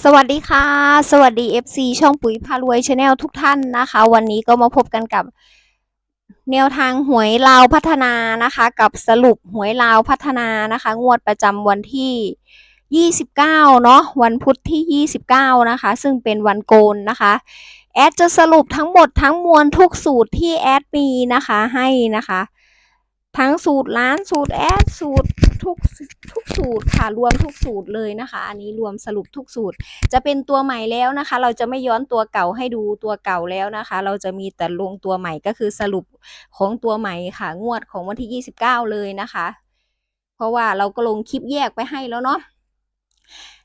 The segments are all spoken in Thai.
สวัสดีค่ะ สวัสดี FC ช่องปุ๋ยพารวยชาแนลทุกท่านนะคะ วันนี้ก็มาพบกันกับแนวทางหวยลาวพัฒนานะคะ กับสรุปหวยลาวพัฒนานะคะ งวดประจำวันที่ 29 เนาะวันพุธที่ 29 นะคะ ซึ่งเป็นวันโกนนะคะ แอดจะสรุปทั้งหมดทั้งมวลทุกสูตรที่แอดมีนะคะให้นะคะ ทั้งสูตรร้านสูตรแอดสูตร ทุกทุกสูตรค่ะรวมทุกสูตรเลยนะคะ อันนี้รวมสรุปทุกสูตร จะเป็นตัวใหม่แล้วนะคะ เราจะไม่ย้อนตัวเก่าให้ดูตัวเก่าแล้วนะคะ เราจะมีแต่ลงตัวใหม่ก็คือสรุปของตัวใหม่ค่ะ งวดของวันที่ 29 เลยนะคะ เพราะว่าเราก็ลงคลิปแยกไปให้แล้วเนาะ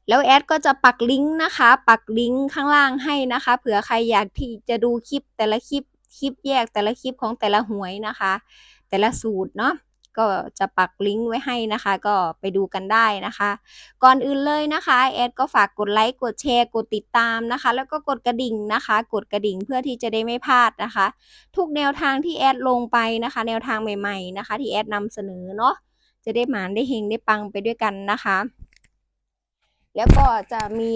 แล้วแอดก็จะปักลิงก์นะคะ ปักลิงก์ข้างล่างให้นะคะ เผื่อใครอยากที่จะดูคลิปแต่ละคลิปคลิปแยกแต่ละคลิปของแต่ละหวยนะคะ แต่ละสูตรเนาะ ก็จะปักลิงก์ไว้ให้นะคะ ก็ไปดูกันได้นะคะ ก่อนอื่นเลยนะคะแอดก็ฝากกดไลค์กดแชร์กดติดตามนะคะ แล้วก็กดกระดิ่งนะคะ กดกระดิ่งเพื่อที่จะได้ไม่พลาดนะคะ ทุกแนวทางที่แอดลงไปนะคะ แนวทางใหม่ๆนะคะ ที่แอดนำเสนอเนาะจะได้หมานได้เฮงได้ปังไปด้วยกันนะคะ แล้วก็จะมี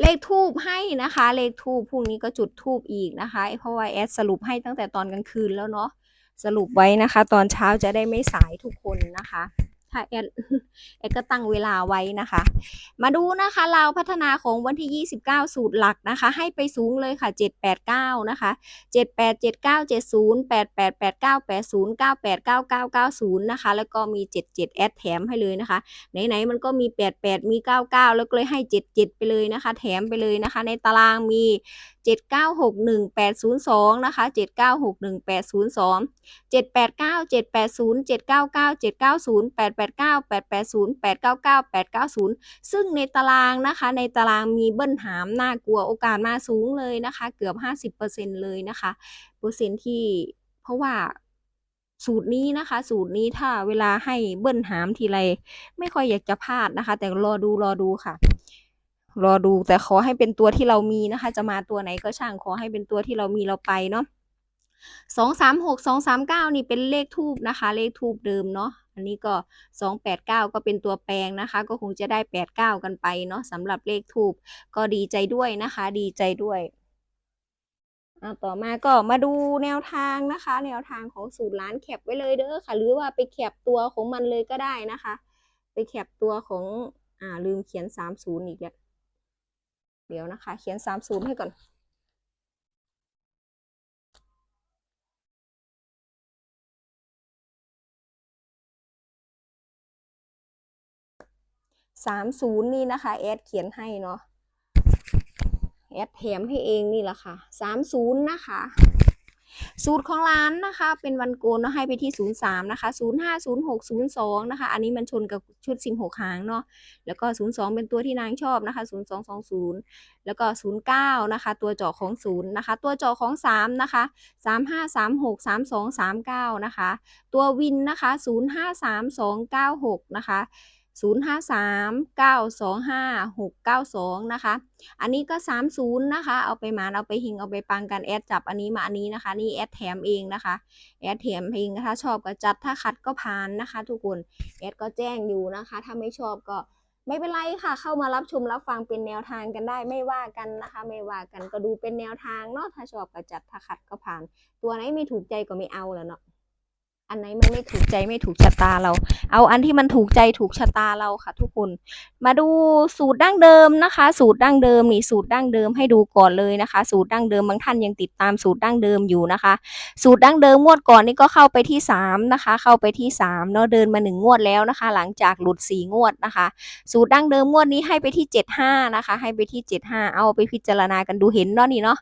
เลขทูบให้นะคะ เลขทูบพรุ่งนี้ก็จุดทูบอีกนะคะเพราะว่าแอดสรุปให้ตั้งแต่ตอนกลางคืนแล้วเนาะ สรุปไว้นะคะ ตอนเช้าจะได้ไม่สายทุกคนนะคะ ถ้าแอดแอดก็ตั้งเวลาไว้นะคะ มาดูนะคะเราพัฒนาของวันที่ 29 สูตรหลักนะคะ ให้ไปสูงเลยค่ะ 789 นะคะ 7879 70 8889 80 98 9990 นะคะ แล้วก็มี 77 แอดแถมให้เลยนะคะ ไหนๆมันก็มี 88 มี 99 แล้วก็เลยให้ 77 ไปเลยนะคะ แถมไปเลยนะคะ ในตารางมี 7961802 นะคะ 7961802 789 780 799 790 88 889 880 899 890 ซึ่งในตารางนะคะ ในตารางมีเบิ้ลหามน่ากลัวโอกาสมาสูงเลยนะคะ เกือบ 50%เลยนะคะ เปอร์เซ็นต์ที่เพราะว่าสูตรนี้นะคะ สูตรนี้ถ้าเวลาให้เบิ้ลหามทีไรไม่ค่อยอยากจะพลาดนะคะ แต่รอดูรอดูค่ะรอดูแต่ขอให้เป็นตัวที่เรามีนะคะ จะมาตัวไหนก็ช่างขอให้เป็นตัวที่เรามีเราไปเนาะสองสามหกสองสามเก้านี่เป็นเลขทูบนะคะ เลขทูบเดิมเนาะ อันนี้ก็สองแปดเก้าก็เป็นตัวแปลงนะคะ ก็คงจะได้แปดเก้ากันไปเนาะสำหรับเลขทูบก็ดีใจด้วยนะคะ ดีใจด้วยอ่าต่อมาก็มาดูแนวทางนะคะ แนวทางของสูตรร้านแคปไว้เลยเด้อค่ะ หรือว่าไปแคปตัวของมันเลยก็ได้นะคะ ไปแคปตัวของอ่าลืมเขียนสามศูนย์อีกแล้วเดี๋ยวนะคะ เขียนสามศูนย์ให้ก่อน สามศูนย์นี่นะคะแอดเขียนให้เนาะแอดแถมให้เองนี่แหละค่ะสามศูนย์นะคะ สูตรของร้านนะคะ เป็นวันโกนเนาะให้ไปที่ศูนย์สามนะคะศูนย์ห้าศูนย์หกศูนย์สองนะคะ อันนี้มันชนกับชุดสิบหกหางเนาะแล้วก็ศูนย์สองเป็นตัวที่นางชอบนะคะศูนย์สองสองศูนย์แล้วก็ศูนย์เก้านะคะ ตัวเจาะของศูนย์นะคะ ตัวเจาะของสามนะคะสามห้าสามหกสามสองสามเก้านะคะ ตัววินนะคะศูนย์ห้าสามสองเก้าหกนะคะ 053 925 692 นะคะ อันนี้ก็ 30 นะคะ เอาไปมาเอาไปหิง เอาไปปังกัน แอดจับอันนี้มาอันนี้นะคะ นี่แอดแถมเองนะคะ แอดแถมเองถ้าชอบก็จัด ถ้าคัดก็ผ่านนะคะ ทุกคน แอดก็แจ้งอยู่นะคะ ถ้าไม่ชอบก็ไม่เป็นไรค่ะ เข้ามารับชมรับฟังเป็นแนวทางกันได้ ไม่ว่ากันนะคะ ไม่ว่ากันก็ดูเป็นแนวทางเนาะ ถ้าชอบก็จัด ถ้าคัดก็ผ่าน ตัวไหนไม่ถูกใจก็ไม่เอาแล้วเนาะ อันไหนมันไม่ถูกใจไม่ถูกชะตาเรา เอาอันที่มันถูกใจถูกชะตาเราค่ะ ทุกคน มาดูสูตรดั้งเดิมนะคะ สูตรดั้งเดิมนี่สูตรดั้งเดิมให้ดูก่อนเลยนะคะ สูตรดั้งเดิมบางท่านยังติดตามสูตรดั้งเดิมอยู่นะคะ สูตรดั้งเดิมงวดก่อนนี่ก็เข้าไปที่3นะคะ เข้าไปที่3เนาะเดินมา1งวดแล้วนะคะ หลังจากหลุด4งวดนะคะ สูตรดั้งเดิมงวดนี้ให้ไปที่ 75นะคะ ให้ไปที่ 75 เอาไปพิจารณากันดูเห็นเนาะนี่เนาะ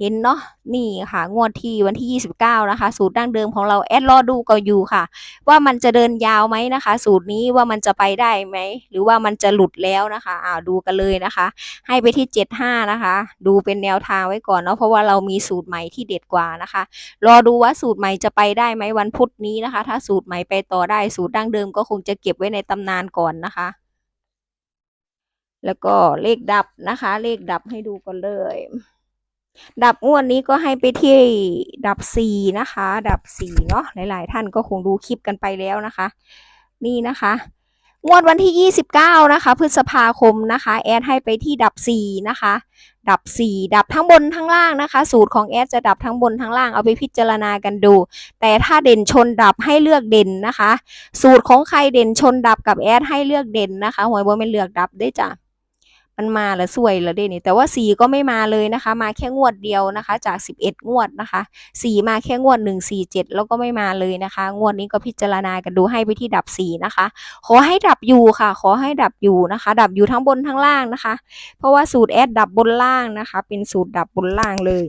เห็นเนาะนี่ค่ะ งวดที่วันที่ 29 นะคะ สูตรดั้งเดิมของเราแอดรอดูก็อยู่ค่ะ ว่ามันจะเดินยาวไหมนะคะ สูตรนี้ว่ามันจะไปได้ไหม หรือว่ามันจะหลุดแล้วนะคะอ่าดูกันเลยนะคะ ให้ไปที่ 75 นะคะ ดูเป็นแนวทางไว้ก่อนเนาะเพราะว่าเรามีสูตรใหม่ที่เด็ดกว่านะคะ รอดูว่าสูตรใหม่จะไปได้ไหมวันพุธนี้นะคะ ถ้าสูตรใหม่ไปต่อได้สูตรดั้งเดิมก็คงจะเก็บไว้ในตำนานก่อนนะคะแล้วก็เลขดับนะคะ เลขดับให้ดูกันเลย ดับงวดนี้ก็ให้ไปที่ดับสี่นะคะ ดับสี่เนาะหลาย ๆ ท่านก็คงดูคลิปกันไปแล้วนะคะ นี่นะคะงวดวันที่ 29 นะคะ พฤษภาคมนะคะ แอดให้ไปที่ดับ 4 นะคะ ดับ 4 ดับทั้งบนทั้งล่างนะคะ สูตรของแอดจะดับทั้งบนทั้งล่างเอาไปพิจารณากันดู แต่ถ้าเด่นชนดับให้เลือกเด่นนะคะ สูตรของใครเด่นชนดับกับแอดให้เลือกเด่นนะคะหวยบนเป็นเลือกดับได้จ้ะ มันมาแล้วสวยแล้วเด้นี่แต่ว่าสีก็ไม่มาเลยนะคะ มาแค่งวดเดียวนะคะ จาก 11 งวดนะคะสีมาแค่งวด 1 4 7 แล้วก็ไม่มาเลยนะคะ งวดนี้ก็พิจารณากันดูให้ไปที่ดับสีนะคะ ขอให้ดับอยู่ค่ะ ขอให้ดับอยู่นะคะ ดับอยู่ทั้งบนทั้งล่างนะคะ เพราะว่าสูตรแอดดับบนล่างนะคะ เป็นสูตรดับบนล่างเลย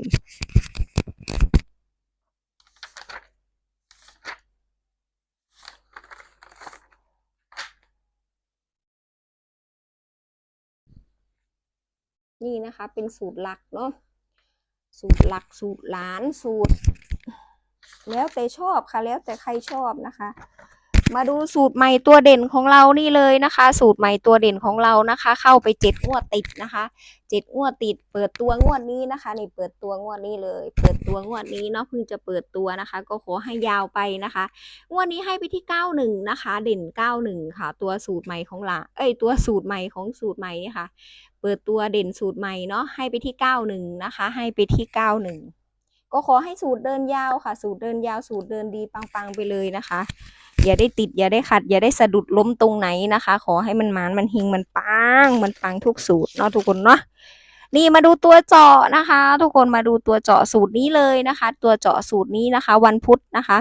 นี่นะคะเป็นสูตรหลักเนาะสูตรหลักสูตรหลานสูตร แล้วแต่ชอบค่ะแล้วแต่ใครชอบนะคะ มาดูสูตรใหม่ตัวเด่นของเรานี่เลยนะคะ สูตรใหม่ตัวเด่นของเรานะคะ เข้าไปเจ็ดงวดติดนะคะเจ็ดงวดติด เปิดตัวงวดนี้นะคะนี่เปิดตัวงวดนี้เลย เปิดตัวงวดนี้เนาะเพิ่งจะเปิดตัวนะคะ ก็ขอให้ยาวไปนะคะงวดนี้ให้ไปที่เก้าหนึ่งนะคะ เด่นเก้าหนึ่งค่ะ ตัวสูตรใหม่ของหลาเอ้ยตัวสูตรใหม่ของสูตรใหม่นี่ค่ะ เปิดตัวเด่นสูตรใหม่เนาะให้ไปที่เก้าหนึ่งนะคะ ให้ไปที่เก้าหนึ่ง ก็ขอให้สูตรเดินยาวค่ะ สูตรเดินยาวสูตรเดินดีปังๆไปเลยนะคะ อย่าได้ติดอย่าได้ขัด อย่าได้สะดุดล้มตรงไหนนะคะ ขอให้มันมานมันหิงมันปังมันปังทุกสูตรเนาะทุกคนเนาะ นี่มาดูตัวเจาะนะคะ ทุกคนมาดูตัวเจาะสูตรนี้เลยนะคะ ตัวเจาะสูตรนี้นะคะ วันพุธนะคะ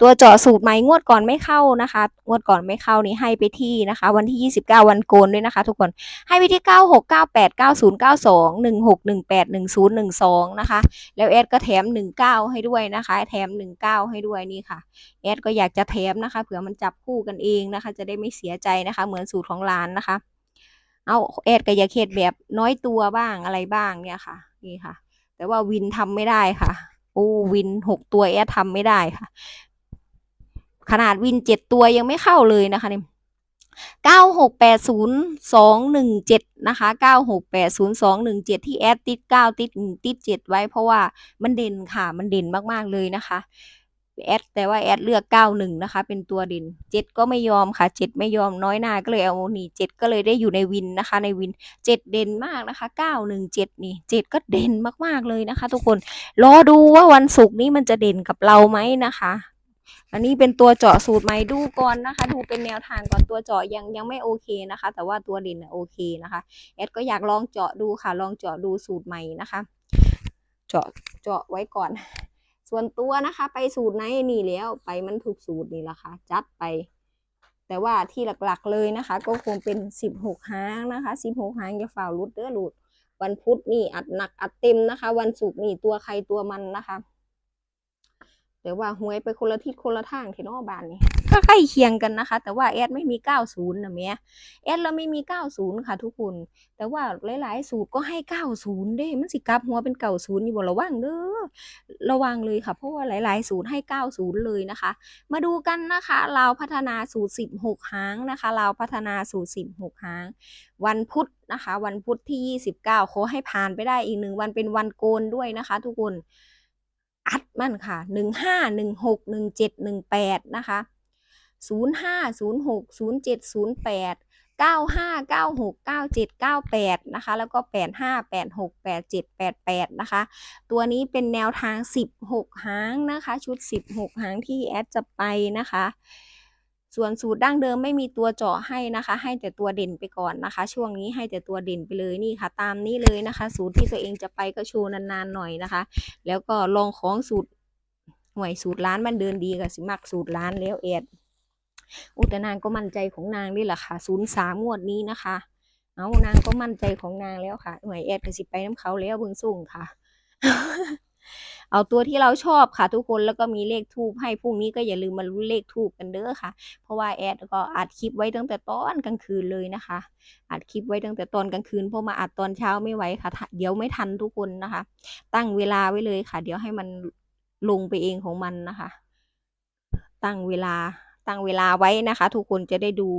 ตัวเจาะสูตรใหม่งวดก่อนไม่เข้านะคะ งวดก่อนไม่เข้านี่ให้ไปที่นะคะ วันที่ 29 วันโกนด้วยนะคะ ทุกคนให้ไปที่ 96 98 90 92 16 18 10 12นะคะแล้วแอดก็แถม 19 ให้ด้วยนะคะ แถม 19 ให้ด้วยนี่ค่ะแอดก็อยากจะแถมนะคะเผื่อมันจับคู่กันเองนะคะ จะได้ไม่เสียใจนะคะ เหมือนสูตรของร้านนะคะ เอาแอดก็อยาเฮ็ดแบบน้อยตัวบ้างอะไรบ้างเนี่ยค่ะ นี่ค่ะ แต่ว่าวินทำไม่ได้ค่ะโอ้วินหกตัวแอดทำไม่ได้ค่ะ ขนาดวินเจ็ดตัวยังไม่เข้าเลยนะคะนี่เก้าหกแปดศูนย์สองหนึ่งเจ็ดนะคะเก้าหกแปดศูนย์สองหนึ่งเจ็ดที่แอดติดเก้าติดติดเจ็ดไว้เพราะว่ามันเด่นค่ะ มันเด่นมากๆเลยนะคะ แอดแต่ว่าแอดเลือกเก้าหนึ่งนะคะ เป็นตัวเด่นเจ็ดก็ไม่ยอมค่ะเจ็ดไม่ยอมน้อยหน้าก็เลยเอาหนีเจ็ดก็เลยได้อยู่ในวินนะคะ ในวินเจ็ดเด่นมากนะคะเก้าหนึ่งเจ็ดนี่เจ็ดก็เด่นมากๆเลยนะคะ ทุกคนรอดูว่าวันศุกร์นี้มันจะเด่นกับเราไหมนะคะอันนี้เป็นตัวเจาะสูตรใหม่ดูก่อนนะคะ ดูเป็นแนวทางก่อนตัวเจาะยังยังไม่โอเคนะคะ แต่ว่าตัวเด่นโอเคนะคะแอดก็อยากลองเจาะดูค่ะ ลองเจาะดูสูตรใหม่นะคะ เจาะเจาะไว้ก่อน ส่วนตัวนะคะ ไปสูตรไหนนี่แล้วไปมันถูกสูตรนี่แหละค่ะจัดไป แต่ว่าที่หลักๆเลยนะคะ ก็คงเป็นสิบหกหางนะคะสิบหกหางอย่าฝ่ารุดเด้อหลุด วันพุธนี่อัดหนักอัดเต็มนะคะ วันศุกร์นี่ตัวใครตัวมันนะคะแต่ว่าหวยไปคนละทิศคนละทางที่นอกบ้านนี่ ก็ใกล้เคียงกันนะคะ แต่ว่าแอดไม่มี 90นะแม่แอดเราไม่มี 90 ค่ะทุกคน แต่ว่าหลายๆ สูตรก็ให้ 90เด้มันสิกลับหัวเป็นเก่าศูนย์อยู่บ่ระวังเด้อระวังเลยค่ะ เพราะว่าหลาย ๆ สูตรให้ 90 เลยนะคะ มาดูกันนะคะเราพัฒนาสูตร 16หางนะคะเราพัฒนาสูตร 16หาง วันพุธนะคะ วันพุธที่ 29ขอให้ผ่านไปได้อีกหนึ่งวันเป็นวันโกนด้วยนะคะ ทุกคนอัดมั่นค่ะหนึ่งห้าหนึ่งหกหนึ่งเจ็ดหนึ่งแปดนะคะ ศูนย์ห้าศูนย์หกศูนะคะ แล้วก็แปดห้าแปดหกแปดเจ็ดแปดแปดนะคะ ตัวนี้เป็นแนวทางสิบหางนะคะ ชุดสิบหางที่แอดจะไปนะคะ ส่วนสูตรดั้งเดิมไม่มีตัวเจาะให้นะคะ ให้แต่ตัวเด่นไปก่อนนะคะ ช่วงนี้ให้แต่ตัวเด่นไปเลยนี่ค่ะ ตามนี้เลยนะคะ สูตรที่ตัวเองจะไปก็โชว์นานๆหน่อยนะคะ แล้วก็ลองของสูตรหน่วยสูตรร้านมันเดินดีกับสิมักสูตรร้านแล้วแอด อุยแตนางก็มั่นใจของนางนี่แหละค่ะศูนย์สามงวดนี้นะคะ เอานางก็มั่นใจของนางแล้วค่ะหน่วยแอดก็สิไปน้ำเขาแล้วเบิ่งส่งค่ะ เอาตัวที่เราชอบค่ะ ทุกคนแล้วก็มีเลขทูบให้พรุ่งนี้ก็อย่าลืมมาลุ้เลขทูบกันเด้อค่ะ เพราะว่าแอดก็อัดคลิปไว้ตั้งแต่ตอนกลางคืนเลยนะคะอัดคลิปไว้ตั้งแต่ตอนกลางคืนเพราะมาอัดตอนเช้าไม่ไหวค่ะ เดี๋ยวไม่ทันทุกคนนะคะ ตั้งเวลาไว้เลยค่ะ เดี๋ยวให้มันลงไปเองของมันนะคะ ตั้งเวลา ตั้งเวลาไว้นะคะ ทุกคนจะได้ดู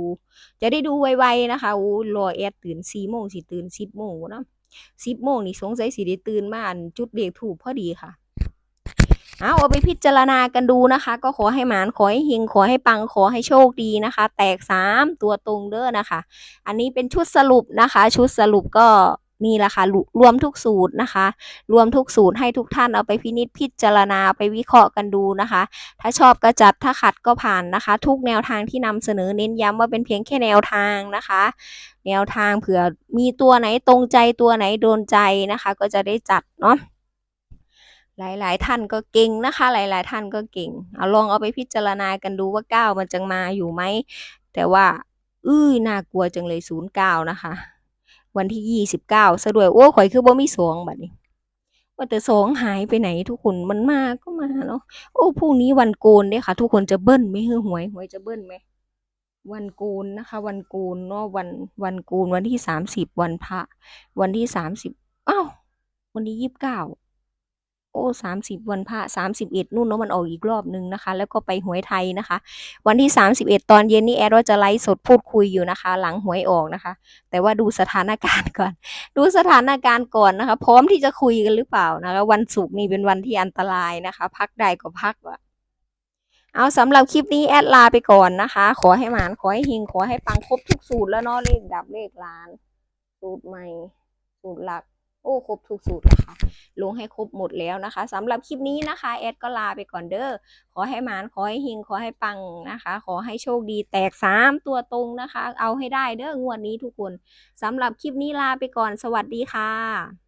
จะได้ดูไวๆนะคะโอ้รอแอดตื่นสี่โมงสิตื่นสิบโมงนะสิบโมงนี่สงสัยสิได้ตื่นมาอันจุดเลขถูกพอดีค่ะเอาเอาไปพิจารณากันดูนะคะ ก็ขอให้หมานขอให้เฮงขอให้ปังขอให้โชคดีนะคะ แตกสามตัวตรงเด้อนะคะ อันนี้เป็นชุดสรุปนะคะ ชุดสรุปก็ นี่แหละค่ะรวมทุกสูตรนะคะ รวมทุกสูตรให้ทุกท่านเอาไปพินิจพิจารณาไปวิเคราะห์กันดูนะคะ ถ้าชอบก็จัดถ้าขัดก็ผ่านนะคะ ทุกแนวทางที่นำเสนอเน้นย้ำว่าเป็นเพียงแค่แนวทางนะคะ แนวทางเผื่อมีตัวไหนตรงใจตัวไหนโดนใจนะคะ ก็จะได้จัดเนาะหลาย ๆ ท่านก็เก่งนะคะ หลาย ๆ ท่านก็เก่ง เอาลองเอาไปพิจารณากันดูว่าก้าวมันจะมาอยู่ไหม แต่ว่า อื้อน่ากลัวจังเลยศูนย์เก้านะคะ วันที่ยี่สิบเก้าซะด้วยโอ้ข่อยคือบ่มีสองบัดนี้ว่าแต่สองหายไปไหนทุกคนมันมาก็มาเนาะโอ้พรุ่งนี้วันโกนเด้ค่ะ ทุกคนจะเบิ้ลไหมฮือหวยหวยจะเบิ้ลไหมวันโกนนะคะ วันโกนเนาะวันวันโกนวันที่สามสิบวันพระ วันที่สามสิบอ้าววันที่ยี่สิบเก้า โอ้สามสิบวันพระสามสิบเอ็ดนู่นเนาะมันออกอีกรอบนึงนะคะ แล้วก็ไปหวยไทยนะคะ วันที่สามสิบเอ็ดตอนเย็นนี่แอดว่าจะไลฟ์สดพูดคุยอยู่นะคะ หลังหวยออกนะคะ แต่ว่าดูสถานการณ์ก่อน ดูสถานการณ์ก่อนนะคะ พร้อมที่จะคุยกันหรือเปล่านะคะ วันศุกร์นี่เป็นวันที่อันตรายนะคะ พักได้ก็พักว่ะเอาสำหรับคลิปนี้แอดลาไปก่อนนะคะ ขอให้หมานขอให้เฮงขอให้ปังครบทุกสูตรแล้วเนาะเลขดับเลขล้าน สูตรใหม่ สูตรหลัก โอ้ครบทุกสูตรแล้วค่ะลงให้ครบหมดแล้วนะคะสำหรับคลิปนี้นะคะแอดก็ลาไปก่อนเด้อขอให้มานขอให้ฮิงขอให้ปังนะคะ ขอให้โชคดีแตกสามตัวตรงนะคะ เอาให้ได้เด้องวดนี้ทุกคนสำหรับคลิปนี้ลาไปก่อนสวัสดีค่ะ